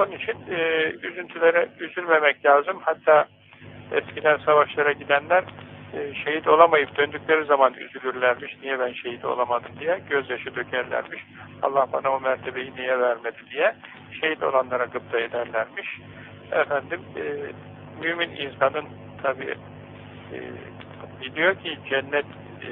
Onun için e, üzüntülere üzülmemek lazım. Hatta eskiden savaşlara gidenler e, şehit olamayıp döndükleri zaman üzülürlermiş. Niye ben şehit olamadım diye. Gözyaşı dökerlermiş. Allah bana o mertebeyi niye vermedi diye. Şehit olanlara gıpta ederlermiş. Efendim e, mümin insanın tabi e, biliyor ki cennet e,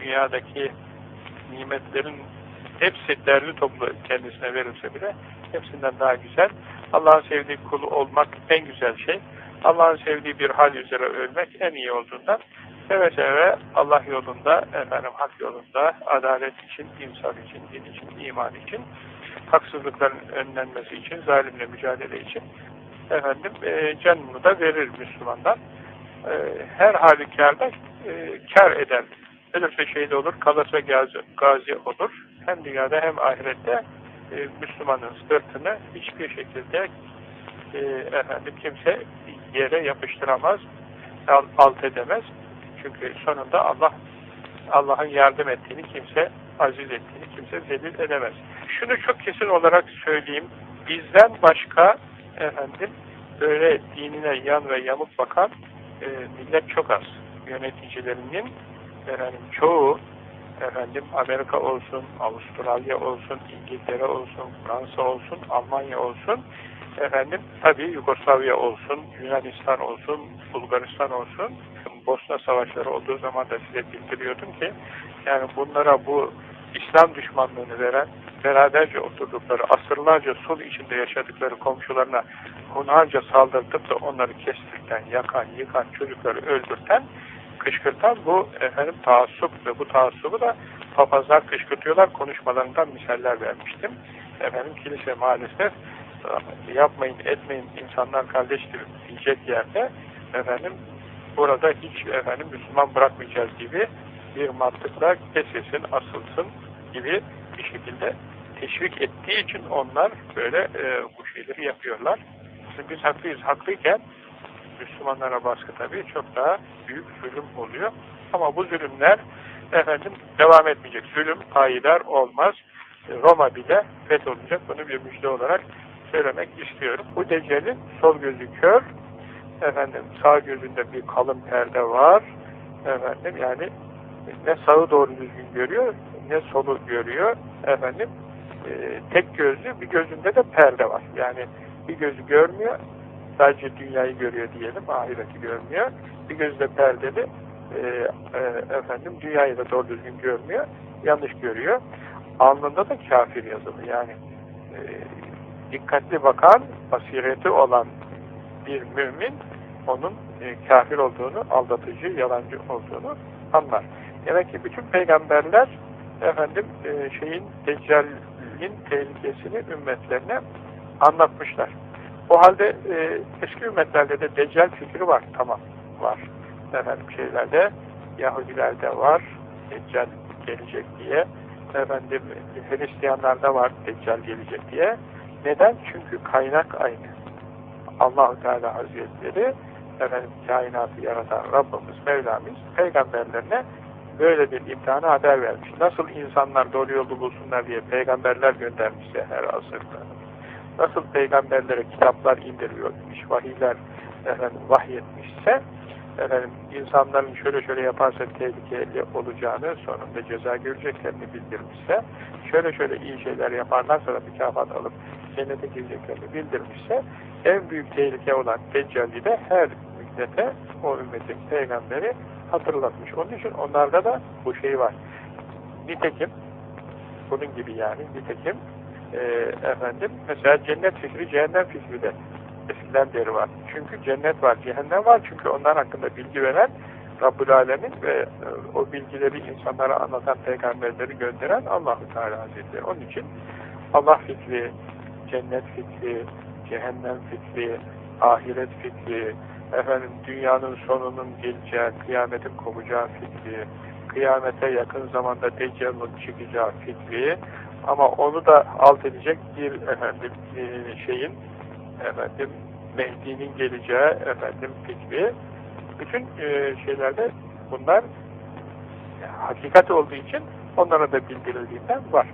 dünyadaki nimetlerin hepsi derli toplu kendisine verilse bile hepsinden daha güzel. Allah'ın sevdiği kul olmak en güzel şey. Allah'ın sevdiği bir hal üzere ölmek en iyi olduğundan seve seve Allah yolunda, efendim hak yolunda, adalet için, insaf için, din için, iman için, haksızlıkların önlenmesi için, zalimle mücadele için efendim e, canını da verir Müslümandan. E, her halükarda e, kar eder. Ölürse şehit olur, kalırsa gazi, gazi olur. Hem dünyada hem ahirette e, Müslümanın sırtını hiçbir şekilde e, efendim kimse yere yapıştıramaz, alt edemez. Çünkü sonunda Allah Allah'ın yardım ettiğini kimse aziz ettiğini kimse zelil edemez. Şunu çok kesin olarak söyleyeyim. Bizden başka efendim böyle dinine yan ve yamuk bakan e, millet çok az. Yöneticilerinin efendim çoğu efendim Amerika olsun, Avustralya olsun, İngiltere olsun, Fransa olsun, Almanya olsun, efendim tabi Yugoslavya olsun, Yunanistan olsun, Bulgaristan olsun, Bosna savaşları olduğu zaman da size bildiriyordum ki, yani bunlara bu İslam düşmanlığını veren, beraberce oturdukları, asırlarca sul içinde yaşadıkları komşularına hunharca saldırtıp da onları kestirten, yakan, yıkan, çocukları öldürten, kışkırtan bu efendim taassup ve bu taassubu da papazlar kışkırtıyorlar, konuşmalarından misaller vermiştim. Efendim kilise maalesef yapmayın, etmeyin, insanlar kardeştir diyecek yerde efendim burada hiç efendim Müslüman bırakmayacağız gibi bir mantıkla kesilsin, asılsın gibi bir şekilde teşvik ettiği için onlar böyle e, bu şeyleri yapıyorlar. Şimdi biz haklıyız. Haklıyken Müslümanlara baskı tabii çok daha büyük zulüm oluyor. Ama bu zulümler efendim devam etmeyecek. Zulüm payidar olmaz. Roma bile fetholunacak. Bunu bir müjde olarak söylemek istiyorum. Bu Deccal'in sol gözü kör, efendim sağ gözünde bir kalın perde var. Efendim yani ne sağı doğru düzgün görüyor, ne solu görüyor. Efendim e, tek gözlü, bir gözünde de perde var. Yani bir gözü görmüyor, sadece dünyayı görüyor diyelim, ahireti görmüyor. Bir gözde perdeli, e, e, efendim dünyayı da doğru düzgün görmüyor, yanlış görüyor. Alnında da kafir yazılı. Yani e, dikkatli bakan, basireti olan bir mümin onun e, kafir olduğunu, aldatıcı, yalancı olduğunu anlar. Demek ki bütün peygamberler efendim e, şeyin Deccal'in tehlikesini ümmetlerine anlatmışlar. O halde e, eski ümmetlerde de Deccal fikri var. Tamam. Var. Efendim şeylerde Yahudilerde var. Deccal gelecek diye. Efendim Hristiyanlarda var Deccal gelecek diye. Neden? Çünkü kaynak aynı. Allahu Teala Hazretleri efendim kainatı yaratan Rabbimiz, Mevlamız peygamberlerine böyle bir imtihanı haber vermiş. Nasıl insanlar doğru yolu bulsunlar diye peygamberler göndermişse her asırda. Nasıl peygamberlere kitaplar indiriyormuş, vahiyler efendim, vahyetmişse efendim, insanların şöyle şöyle yaparsa tehlikeli olacağını, sonunda ceza göreceklerini bildirmişse, şöyle şöyle iyi şeyler yaparlarsa da mükafat alıp cennete gireceklerini bildirmişse, en büyük tehlike olan Deccal'i de her müddete o ümmetin peygamberi hatırlatmış. Onun için onlarda da bu şey var. Nitekim, bunun gibi yani, nitekim, e, efendim, mesela cennet fikri, cehennem fikri de eskiden beri var. Çünkü cennet var, cehennem var. Çünkü onlar hakkında bilgi veren Rabbül Alemin ve e, o bilgileri insanlara anlatan peygamberleri gönderen Allahu Teala Hazretleri. Onun için Allah fikri, cennet fikri, cehennem fikri, ahiret fikri, efendim dünyanın sonunun geleceği, kıyametin kopacağı fikri, kıyamete yakın zamanda Deccal'ın çıkacağı fikri ama onu da alt edecek bir efendim e, şeyin efendim Mehdi'nin geleceği efendim fikri bütün e, şeylerde bunlar hakikat olduğu için onlara da bildirildiğinden var.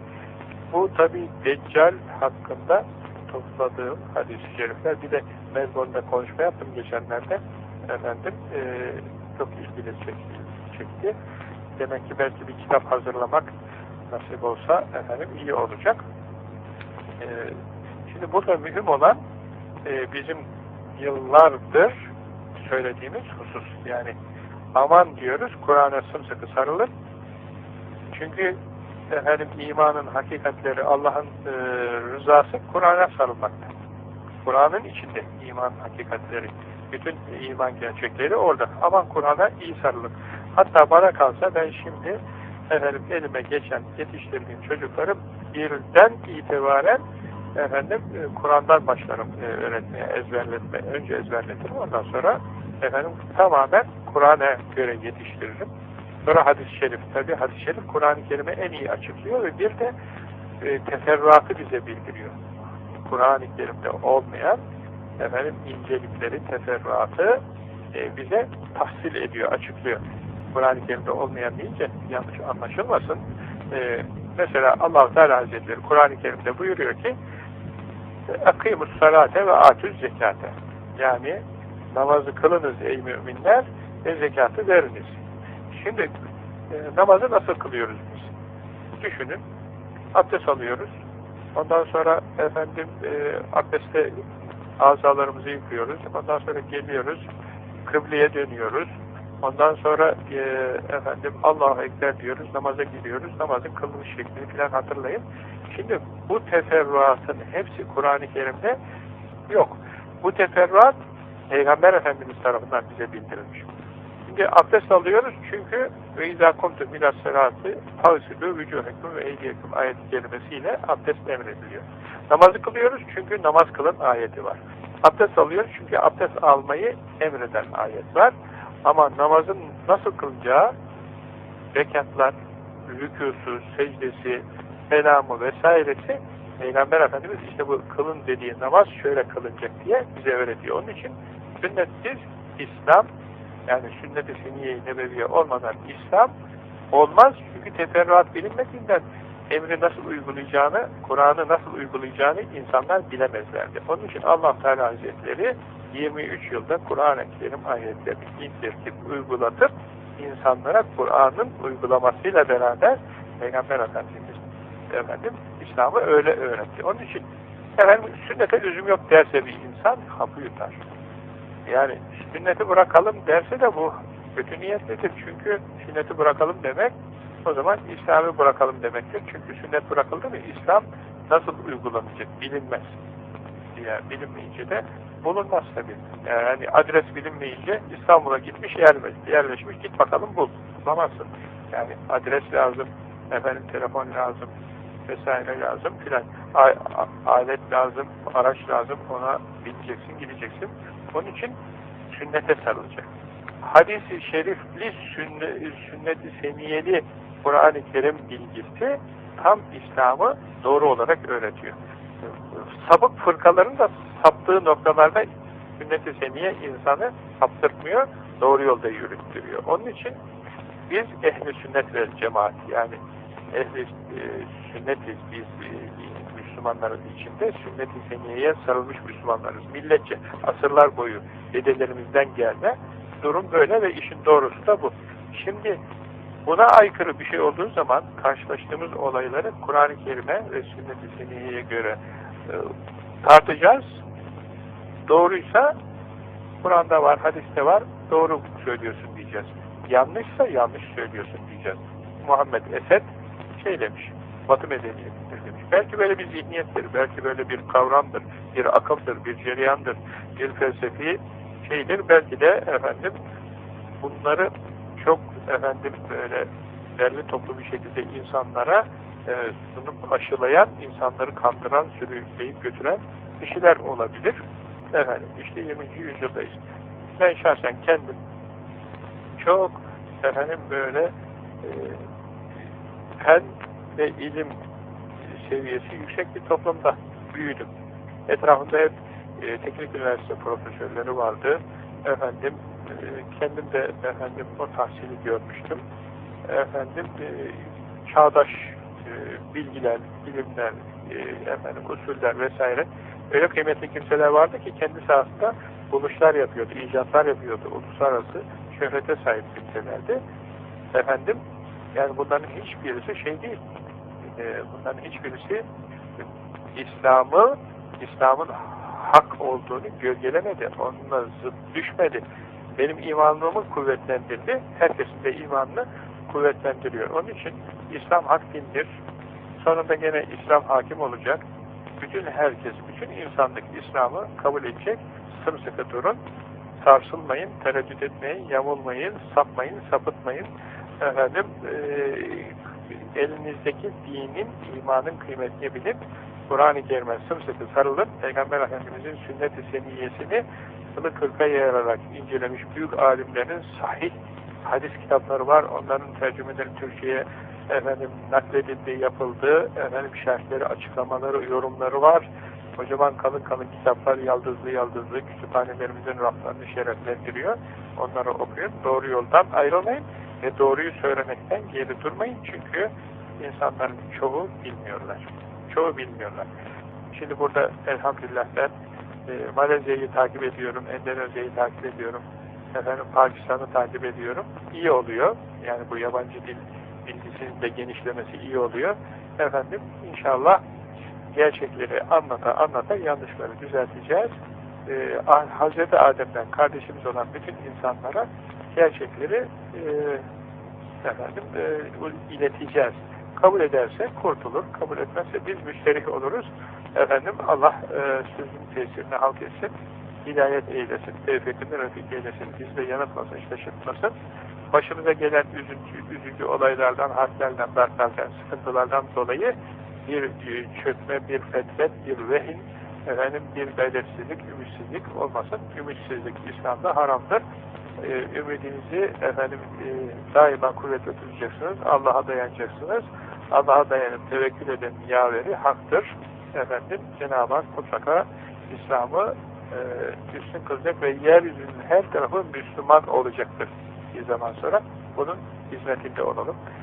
Bu tabi Deccal hakkında topladığım hadis-i şerifler, bir de mezmununda konuşma yaptım geçenlerde. Efendim, e, çok ilgili çekti, çekti. Demek ki belki bir kitap hazırlamak nasip olsa efendim iyi olacak. E, şimdi burada mühim olan e, bizim yıllardır söylediğimiz husus. Yani aman diyoruz, Kur'an'a sımsıkı sarılın. Çünkü efendim imanın hakikatleri, Allah'ın e, rızası Kur'an'a sarılmakta. Kur'an'ın içinde iman hakikatleri, bütün iman gerçekleri orada. Aman Kur'an'a iyi sarılın. Hatta bana kalsa ben şimdi efendim elime geçen yetiştirdiğim çocukları birden itibaren efendim e, Kur'an'dan başlarım e, öğretmeye, ezberletme. Önce ezberletirim ondan sonra efendim tamamen Kur'an'a göre yetiştiririm. Sonra hadis-i şerif. Tabi hadis-i şerif Kur'an-ı Kerim'i en iyi açıklıyor ve bir de e, teferruatı bize bildiriyor. Kur'an-ı Kerim'de olmayan efendim incelikleri, teferruatı e, bize tahsil ediyor, açıklıyor. Kur'an-ı Kerim'de olmayan deyince yanlış anlaşılmasın. E, mesela allah Teala Hazretleri Kur'an-ı Kerim'de buyuruyor ki akimus salate ve atüz zekate yani namazı kılınız ey müminler ve zekatı veriniz. Şimdi e, namazı nasıl kılıyoruz biz? Düşünün. Abdest alıyoruz. Ondan sonra efendim e, abdestte azalarımızı yıkıyoruz. Ondan sonra geliyoruz. Kıbleye dönüyoruz. Ondan sonra e, efendim Allahu Ekber diyoruz. Namaza giriyoruz. Namazın kılınış şeklini falan hatırlayın. Şimdi bu teferruatın hepsi Kur'an-ı Kerim'de yok. Bu teferruat Peygamber Efendimiz tarafından bize bildirilmiş. Şimdi abdest alıyoruz çünkü ve izâ kumtum milas serâti tavsilû vücûhekum ve eydiyekum ayet kelimesiyle abdest emrediliyor. Namazı kılıyoruz çünkü namaz kılın ayeti var. Abdest alıyoruz çünkü abdest almayı emreden ayet var. Ama namazın nasıl kılacağı rekatlar, rükûsu, secdesi, selamı vesairesi Peygamber Efendimiz işte bu kılın dediği namaz şöyle kılınacak diye bize öğretiyor. Onun için sünnetsiz İslam yani sünnet-i seniye nebeviye olmadan İslam olmaz. Çünkü teferruat bilinmediğinden emri nasıl uygulayacağını, Kur'an'ı nasıl uygulayacağını insanlar bilemezlerdi. Onun için Allah Teala Hazretleri 23 yılda Kur'an-ı Kerim ayetlerini indirtip, uygulatıp insanlara Kur'an'ın uygulamasıyla beraber Peygamber Efendimiz efendim İslam'ı öyle öğretti. Onun için efendim sünnete lüzum yok derse bir insan hapı yutar. Yani sünneti bırakalım derse de bu kötü niyetlidir. Çünkü sünneti bırakalım demek o zaman İslam'ı bırakalım demektir. Çünkü sünnet bırakıldı mı İslam nasıl uygulanacak bilinmez. Yani bilinmeyince de bulunmaz tabii. Yani adres bilinmeyince İstanbul'a gitmiş yerleşmiş git bakalım bul. Bulamazsın. Yani adres lazım, efendim telefon lazım, vesaire lazım filan. Alet lazım, araç lazım, ona bineceksin, gideceksin. Onun için sünnete sarılacak. Hadis-i şerifli sünnet-i seniyeli Kur'an-ı Kerim bilgisi tam İslam'ı doğru olarak öğretiyor. Sapık fırkaların da saptığı noktalarda sünnet-i seniye insanı saptırmıyor, doğru yolda yürüttürüyor. Onun için biz ehli sünnet ve cemaat yani ehli e, sünnetiz biz e, Müslümanların içinde sünnet-i seniyeye sarılmış Müslümanlarız. Milletçe asırlar boyu dedelerimizden gelme durum böyle ve işin doğrusu da bu. Şimdi buna aykırı bir şey olduğu zaman karşılaştığımız olayları Kur'an-ı Kerim'e ve sünnet-i seniyeye göre e, tartacağız. Doğruysa Kur'an'da var, hadiste var, doğru söylüyorsun diyeceğiz. Yanlışsa yanlış söylüyorsun diyeceğiz. Muhammed Esed şey demiş, Batı medeniyetidir demiş. Belki böyle bir zihniyettir, belki böyle bir kavramdır, bir akıldır, bir cereyandır, bir felsefi şeydir. Belki de efendim bunları çok efendim böyle derli toplu bir şekilde insanlara e, sunup aşılayan, insanları kandıran, sürükleyip götüren kişiler olabilir. Efendim işte 20. yüzyıldayız. Ben şahsen kendim çok efendim böyle e, fen ve ilim seviyesi yüksek bir toplumda büyüdüm. Etrafında hep e, teknik üniversite profesörleri vardı. Efendim kendim de efendim o tahsili görmüştüm. Efendim e, çağdaş e, bilgiler, bilimler, e, efendim usuller vesaire Öyle kıymetli kimseler vardı ki kendi sahasında buluşlar yapıyordu, icatlar yapıyordu. Uluslararası şöhrete sahip kimselerdi. Efendim, yani bunların hiçbirisi şey değil. E, bunların hiçbirisi İslam'ı, İslam'ın hak olduğunu gölgelemedi. Onunla zıt düşmedi. Benim imanımı kuvvetlendirdi. Herkesin de imanını kuvvetlendiriyor. Onun için İslam hak dindir. Sonunda gene İslam hakim olacak. Bütün herkes, bütün insanlık İslam'ı kabul edecek. Sımsıkı durun. Sarsılmayın, tereddüt etmeyin, yamulmayın, sapmayın, sapıtmayın. Efendim, e, elinizdeki dinin, imanın kıymetini bilip Kur'an-ı Kerim'e sımsıkı sarılın. Peygamber Efendimiz'in sünnet-i seniyesini kılı kırka yayararak incelemiş büyük alimlerin sahih hadis kitapları var. Onların tercümeleri Türkçe'ye efendim nakledildi, yapıldı. Efendim şerhleri, açıklamaları, yorumları var. Kocaman kalın kalın kitaplar yaldızlı yaldızlı kütüphanelerimizin raflarını şereflendiriyor. Onları okuyun. Doğru yoldan ayrılmayın ve doğruyu söylemekten geri durmayın. Çünkü insanların çoğu bilmiyorlar. Çoğu bilmiyorlar. Şimdi burada elhamdülillah ben e, Malezya'yı takip ediyorum, Endonezya'yı takip ediyorum, efendim Pakistan'ı takip ediyorum. İyi oluyor. Yani bu yabancı dil bilgisinin de genişlemesi iyi oluyor. Efendim inşallah gerçekleri anlata anlata yanlışları düzelteceğiz. Ee, Hazreti Adem'den kardeşimiz olan bütün insanlara gerçekleri e, efendim e, ileteceğiz. Kabul ederse kurtulur, kabul etmezse biz müşterih oluruz. Efendim Allah e, sözün tesirini halk etsin, hidayet eylesin, tevfikini refik eylesin, bizi de yanıltmasın, şaşırtmasın. Başımıza gelen üzüntü, üzücü olaylardan, harplerden, dartlardan, sıkıntılardan dolayı bir e, çökme, bir fetret, bir vehin, efendim bir belirsizlik, ümitsizlik olmasın. Ümitsizlik İslam'da haramdır. Ee, ümidinizi efendim e, daima kuvvetli tutacaksınız. Allah'a dayanacaksınız. Allah'a dayanıp tevekkül eden yaveri haktır. Efendim Cenab-ı Hak mutlaka İslam'ı e, üstün kılacak ve yeryüzünün her tarafı Müslüman olacaktır bir zaman sonra. Bunun hizmetinde olalım.